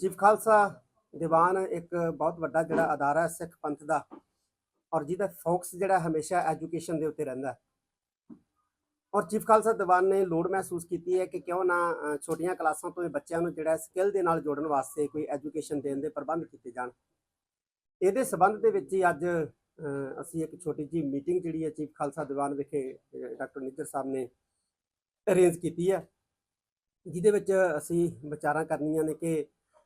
Chief Khalsa Diwan ਇੱਕ ਬਹੁਤ ਵੱਡਾ ਜਿਹੜਾ ਅਦਾਰਾ ਹੈ, ਸਿੱਖ ਪੰਥ ਦਾ ਔਰ ਜਿਹਦਾ ਫੋਕਸ ਜਿਹੜਾ ਹਮੇਸ਼ਾ ਐਜੂਕੇਸ਼ਨ ਦੇ ਉੱਤੇ ਰਹਿੰਦਾ ਔਰ ਚੀਫ ਖਾਲਸਾ ਦੀਵਾਨ ਨੇ ਲੋੜ ਮਹਿਸੂਸ ਕੀਤੀ ਹੈ ਕਿ ਕਿਉਂ ਨਾ ਛੋਟੀਆਂ ਕਲਾਸਾਂ ਤੋਂ ਬੱਚਿਆਂ ਨੂੰ ਜਿਹੜਾ ਸਕਿੱਲ ਦੇ ਨਾਲ ਜੋੜਨ ਵਾਸਤੇ ਕੋਈ ਐਜੂਕੇਸ਼ਨ ਦੇਣ ਦੇ ਪ੍ਰਬੰਧ ਕੀਤੇ ਜਾਣ। ਇਹਦੇ ਸਬੰਧ ਦੇ ਵਿੱਚ ਹੀ ਅੱਜ ਅਸੀਂ ਇੱਕ ਛੋਟੀ ਜੀ ਮੀਟਿੰਗ ਜਿਹੜੀ ਹੈ ਚੀਫ ਖਾਲਸਾ ਦੀਵਾਨ ਵਿਖੇ ਡਾਕਟਰ ਨਿੱਜਰ ਸਾਹਿਬ ਨੇ ਅਰੇਂਜ ਕੀਤੀ ਹੈ। ਜਿਹਦੇ ਵਿੱਚ ਅਸੀਂ ਵਿਚਾਰਾਂ ਕਰਨੀਆਂ ਨੇ ਕਿ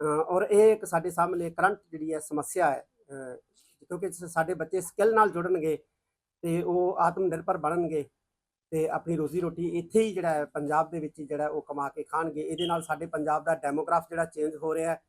ਔਰ ਇਹ ਇੱਕ ਸਾਡੇ ਸਾਹਮਣੇ ਕਰੰਟ ਜਿਹੜੀ ਹੈ ਸਮੱਸਿਆ ਹੈ। ਕਿਉਂਕਿ ਸਾਡੇ ਬੱਚੇ ਸਕਿੱਲ ਨਾਲ ਜੁੜਨਗੇ ਤੇ ਉਹ ਆਤਮ ਨਿਰਭਰ ਬਣਨਗੇ ਤੇ ਆਪਣੀ ਰੋਜ਼ੀ ਰੋਟੀ ਇੱਥੇ ਹੀ ਜਿਹੜਾ ਹੈ ਪੰਜਾਬ ਦੇ ਵਿੱਚ ਜਿਹੜਾ ਉਹ ਕਮਾ ਕੇ ਖਾਣਗੇ। ਇਹਦੇ ਨਾਲ ਸਾਡੇ ਪੰਜਾਬ ਦਾ ਡੈਮੋਗ੍ਰਾਫ ਜਿਹੜਾ ਚੇਂਜ ਹੋ ਰਿਹਾ ਹੈ,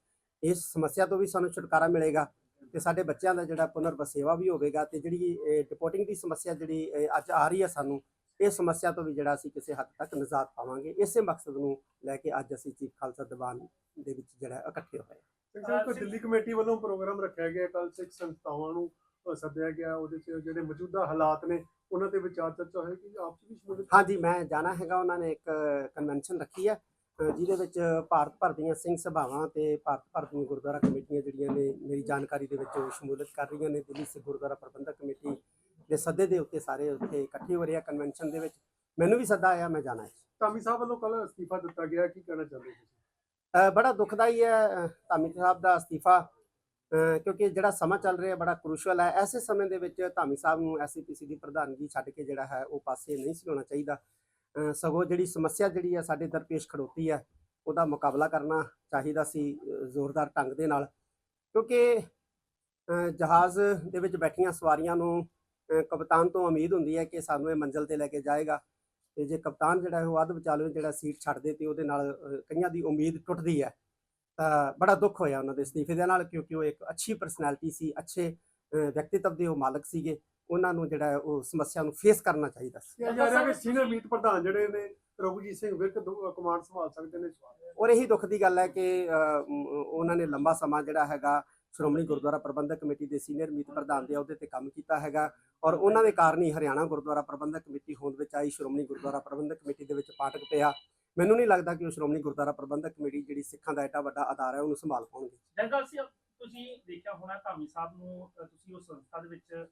ਇਸ ਸਮੱਸਿਆ ਤੋਂ ਵੀ ਸਾਨੂੰ ਛੁਟਕਾਰਾ ਮਿਲੇਗਾ ਤੇ ਸਾਡੇ ਬੱਚਿਆਂ ਦਾ ਜਿਹੜਾ ਪੁਨਰ ਵਸੇਵਾ ਵੀ ਹੋਵੇਗਾ ਤੇ ਜਿਹੜੀ ਡਿਪੋਰਟਿੰਗ ਦੀ ਸਮੱਸਿਆ ਜਿਹੜੀ ਅੱਜ ਆ ਰਹੀ ਹੈ ਸਾਨੂੰ ਇਹ ਸਮੱਸਿਆ ਤੋਂ ਵੀ ਜਿਹੜਾ ਅਸੀਂ ਕਿਸੇ ਹੱਦ ਤੱਕ ਨਿਜਾਤ ਪਾਵਾਂਗੇ ਇਸੇ ਮਕਸਦ ਨੂੰ ਲੈ ਕੇ ਅੱਜ ਅਸੀਂ ਚੀਫ ਖਾਲਸਾ ਦੀਵਾਨ ਦੇ ਵਿੱਚ ਜਿਹੜਾ ਇਕੱਠੇ ਹੋਏ। ਸਿੰਘ ਸਾਹਿਬ ਦਿੱਲੀ ਕਮੇਟੀ ਵੱਲੋਂ ਪ੍ਰੋਗਰਾਮ ਰੱਖਿਆ ਗਿਆ ਕੱਲ ਸਿੱਖ ਸੰਸਥਾਵਾਂ ਨੂੰ ਸੱਦਿਆ ਗਿਆ ਉਹਦੇ 'ਚ ਜਿਹੜੇ ਮੌਜੂਦਾ ਹਾਲਾਤ ਨੇ ਉਹਨਾਂ ਤੇ ਵਿਚਾਰ ਚਰਚਾ ਹੋਏਗੀ ਆਪ ਜੀ ਵੀ ਸ਼ਮੂਲੀਅਤ ਹਾਂਜੀ ਮੈਂ ਜਾਣਾ ਹੈਗਾ ਉਹਨਾਂ ਨੇ ਇੱਕ ਕਨਵੈਨਸ਼ਨ ਰੱਖੀ ਹੈ ਜਿਹਦੇ ਵਿੱਚ ਭਾਰਤ ਭਰ ਦੀਆਂ ਸਿੰਘ ਸਭਾਵਾਂ ਤੇ ਭਾਰਤ ਭਰ ਦੀਆਂ ਗੁਰਦੁਆਰਾ ਕਮੇਟੀਆਂ ਜਿਹੜੀਆਂ ਨੇ ਮੇਰੀ ਜਾਣਕਾਰੀ ਦੇ ਵਿੱਚ ਸ਼ਮੂਲੀਅਤ ਕਰ ਰਹੀਆਂ ਨੇ ਦਿੱਲੀ ਸਿੱਖ ਗੁਰਦੁਆਰਾ ਪ੍ਰਬੰਧਕ ਕਮੇਟੀ ਦੇ ਸੱਦੇ ਦੇ ਉੱਤੇ ਸਾਰੇ ਉੱਥੇ ਇਕੱਠੇ ਹੋ ਰਹੇ ਆ ਕਨਵੈਨਸ਼ਨ ਦੇ ਵਿੱਚ। ਮੈਨੂੰ ਵੀ ਸੱਦਾ ਆਇਆ ਮੈਂ ਜਾਣਾ ਹੈ। ਧਾਮੀ ਸਾਹਿਬ ਵੱਲੋਂ ਕੱਲ ਅਸਤੀਫਾ ਦਿੱਤਾ ਗਿਆ ਕੀ ਕਹਿਣਾ ਚਾਹੁੰਦੇ ਤੁਸੀਂ? ਬੜਾ ਦੁਖਦਾਈ ਹੈ ਧਾਮੀ ਸਾਹਿਬ ਦਾ ਅਸਤੀਫਾ। ਕਿਉਂਕਿ ਜਿਹੜਾ ਸਮਾਂ ਚੱਲ ਰਿਹਾ ਬੜਾ ਕ੍ਰੂਸ਼ਲ ਹੈ। ਐਸੇ ਸਮੇਂ ਦੇ ਵਿੱਚ ਧਾਮੀ ਸਾਹਿਬ ਨੂੰ ਐਸਪੀਸੀ ਦੀ ਪ੍ਰਧਾਨਗੀ ਛੱਡ ਕੇ ਜਿਹੜਾ ਹੈ ਉਹ ਪਾਸੇ ਨਹੀਂ ਸੀ ਹੋਣਾ ਚਾਹੀਦਾ। ਸਗੋਂ ਜਿਹੜੀ ਸਮੱਸਿਆ ਜਿਹੜੀ ਹੈ ਸਾਡੇ ਦਰਪੇਸ਼ ਖੜੋਤੀ ਹੈ ਉਹਦਾ ਮੁਕਾਬਲਾ ਕਰਨਾ ਚਾਹੀਦਾ ਸੀ ਜ਼ੋਰਦਾਰ ਢੰਗ ਦੇ ਨਾਲ। ਕਿਉਂਕਿ ਜਹਾਜ਼ ਦੇ ਵਿੱਚ ਬੈਠੀਆਂ ਸਵਾਰੀਆਂ ਨੂੰ ਕਪਤਾਨ ਤੋਂ ਉਮੀਦ ਹੁੰਦੀ ਹੈ ਕਿ ਸਾਨੂੰ ਇਹ ਮੰਜ਼ਲ ਤੇ ਲੈ ਕੇ ਜਾਏਗਾ। ਤੇ ਜੇ ਕਪਤਾਨ ਜਿਹੜਾ ਉਹ ਅੱਧ ਵਿਚਾਲੇ ਜਿਹੜਾ ਸੀਟ ਛੱਡ ਦੇ ਤੇ ਉਹਦੇ ਨਾਲ ਕਈਆਂ ਦੀ ਉਮੀਦ ਟੁੱਟਦੀ ਹੈ ਤਾਂ ਬੜਾ ਦੁੱਖ ਹੋਇਆ ਉਹਨਾਂ ਦੇ ਅਸਤੀਫੇ ਦੇ ਨਾਲ ਕਿਉਂਕਿ ਉਹ ਇੱਕ ਅੱਛੀ ਪਰਸਨੈਲਿਟੀ ਸੀ ਅੱਛੇ ਵਿਅਕਤੀਤਵ ਦੇ ਉਹ ਮਾਲਕ ਸੀਗੇ। ਉਹਨਾਂ ਨੂੰ ਜਿਹੜਾ ਉਹ ਸਮੱਸਿਆ ਨੂੰ ਫੇਸ ਕਰਨਾ ਚਾਹੀਦਾ ਸੀ। ਕਿਹਾ ਜਾ ਰਿਹਾ ਕਿ ਸੀਨੀਅਰ ਮੀਤ ਪ੍ਰਧਾਨ ਜਿਹੜੇ ਨੇ ਰਘੁਜੀਤ ਸਿੰਘ ਵਿਰਕ ਕਮਾਂਡ ਸੰਭਾਲ ਸਕਦੇ ਨੇ ਔਰ ਇਹੀ ਦੁੱਖ ਦੀ ਗੱਲ ਹੈ ਕਿ ਉਹਨਾਂ ਨੇ ਲੰਬਾ ਸਮਾਂ ਜਿਹੜਾ ਹੈਗਾ ਸ਼੍ਰੋਮਣੀ ਗੁਰਦੁਆਰਾ ਪ੍ਰਬੰਧਕ ਕਮੇਟੀ ਦੇ ਸੀਨੀਅਰ ਮੀਤ ਪ੍ਰਧਾਨ ਦੇ ਅਹੁਦੇ ਤੇ ਕੰਮ ਕੀਤਾ ਹੈਗਾ ਔਰ ਉਹਨਾਂ ਦੇ ਕਾਰਨ ਹੀ ਹਰਿਆਣਾ ਗੁਰਦੁਆਰਾ ਪ੍ਰਬੰਧਕ ਕਮੇਟੀ ਹੋਂਦ ਵਿੱਚ ਆਈ ਸ਼੍ਰੋਮਣੀ ਗੁਰਦੁਆਰਾ ਪ੍ਰਬੰਧਕ ਕਮੇਟੀ ਦੇ ਵਿੱਚ ਪਾਟਕ ਪਿਆ। ਮੈਨੂੰ ਨਹੀਂ ਲੱਗਦਾ ਕਿ ਉਹ ਸ਼੍ਰੋਮਣੀ ਗੁਰਦੁਆਰਾ ਪ੍ਰਬੰਧਕ ਕਮੇਟੀ ਜਿਹੜੀ ਸਿੱਖਾਂ ਦਾ ਐਡਾ ਵੱਡਾ ਅਦਾਰਾ ਹੈ ਉਹਨੂੰ ਸੰਭਾਲ ਪਾਉਣਗੇ। ਜਨਰਲ ਸਿੰਘ ਤੁਸੀਂ ਦੇਖਿਆ ਹੋਣਾ ਧਾਮੀ ਸਾਹਿਬ ਨੂੰ ਤੁਸੀਂ ਉਸ ਸੰਸਥਾ ਦੇ ਵਿੱਚ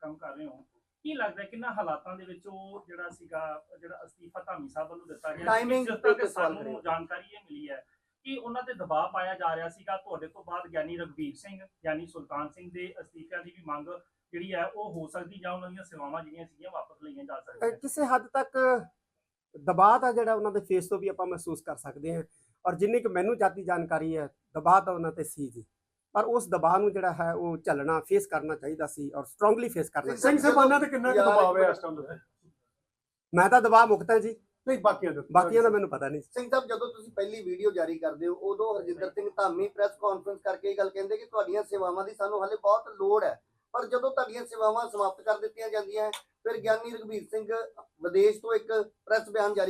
ਕੰਮ ਕਰ ਰਹੇ ਹੋ। ਕੀ ਲੱਗਦਾ ਕਿੰਨਾ ਹਾਲਾਤਾਂ ਦੇ ਵਿੱਚ ਉਹ ਜਿਹੜਾ ਸੀਗਾ ਜਿਹੜਾ ਅਸਤੀਫਾ ਧਾਮੀ ਸਾਹਿਬ ਵੱਲੋਂ ਦਿੱਤਾ ਗਿਆ ਜਿਸ ਤੇ। ਸਾਨੂੰ ਜਾਣਕਾਰੀ ਇਹ ਮਿਲੀ ਹੈ ਕਿ ਉਹਨਾਂ ਤੇ ਦਬਾਅ ਪਾਇਆ ਜਾ ਰਿਹਾ ਸੀਗਾ। ਤੁਹਾਡੇ ਤੋਂ ਬਾਅਦ ਗਿਆਨੀ ਰਗਵੀਰ ਸਿੰਘ ਗਿਆਨੀ ਸੁਲਤਾਨ ਸਿੰਘ ਦੇ ਅਸਤੀਫਿਆਂ ਦੀ ਵੀ ਮੰਗ ਜਿਹੜੀ ਹੈ ਉਹ ਹੋ ਸਕਦੀ ਜਾਂ ਉਹਨਾਂ ਦੀਆਂ ਸੇਵਾਵਾਂ ਜਿਹੜੀਆਂ ਸੀਗੀਆਂ ਵਾਪਸ ਲਈਆਂ ਜਾ ਸਕਦੀਆਂ ਕਿਸੇ ਹੱਦ ਤੱਕ ਦਬਾਅ ਤਾਂ ਜਿਹੜਾ ਉਹਨਾਂ ਦੇ ਫੇਸ ਤੋਂ ਵੀ ਆਪਾਂ ਮਹਿਸੂਸ ਕਰ ਸਕਦੇ ਹਾਂ। ਔਰ ਜਿੰਨੀ ਕੁ ਮੈਨੂੰ ਜਾਤੀ ਜਾਣਕਾਰੀ ਹੈ ਦਬਾਅ ਤਾਂ ਉਹਨਾਂ ਤੇ ਸੀ ਜੀ। ਪਰ ਉਸ ਦਬਾਅ ਨੂੰ ਜਿਹੜਾ ਹੈ ਉਹ ਝੱਲਣਾ ਫੇਸ ਕਰਨਾ ਚਾਹੀਦਾ ਸੀ ਔਰ ਸਟਰੋਂਗਲੀ ਫੇਸ ਕਰਨਾ ਸਿੰਘ ਸਾਹਿਬਾਨਾਂ ਤੇ ਕਿੰਨਾ ਦਬਾਅ ਹੈ ਇਸ ਟਾਈਮ ਤੇ ਮੈਂ ਤਾਂ ਦਬਾਅ ਮੁਕਤ ਹਾਂ ਜੀ। ਨਹੀਂ ਬਾਕੀਆਂ ਦੇ ਬਾਕੀਆਂ ਦਾ ਮੈਨੂੰ ਪਤਾ ਨਹੀਂ ਸਿੰਘ ਸਾਹਿਬ ਜਦੋਂ ਤੁਸੀਂ ਪਹਿਲੀ ਵੀਡੀਓ ਜਾਰੀ ਕਰਦੇ ਹੋ ਉਦੋਂ ਹਰਜਿੰਦਰ ਸਿੰਘ ਧਾਮੀ ਪ੍ਰੈਸ ਕਾਨਫਰੰਸ ਕਰਕੇ ਇਹ ਗੱਲ ਕਹਿੰਦੇ ਕਿ ਤੁਹਾਡੀਆਂ ਸੇਵਾਵਾਂ ਦੀ ਸਾਨੂੰ ਹਾਲੇ ਬਹੁਤ ਲੋੜ ਹੈ। ਪਰ ਜਦੋਂ ਤੁਹਾਡੀਆਂ ਸੇਵਾਵਾਂ ਸਮਾਪਤ ਕਰ ਦਿੱਤੀਆਂ ਜਾਂਦੀਆਂ ਹੈ, ਫਿਰ ਗਿਆਨੀ ਰਘਬੀਰ ਸਿੰਘ ਵਿਦੇਸ਼ ਤੋਂ ਇੱਕ ਪ੍ਰੈਸ ਬਿਆਨ ਜਾਰੀ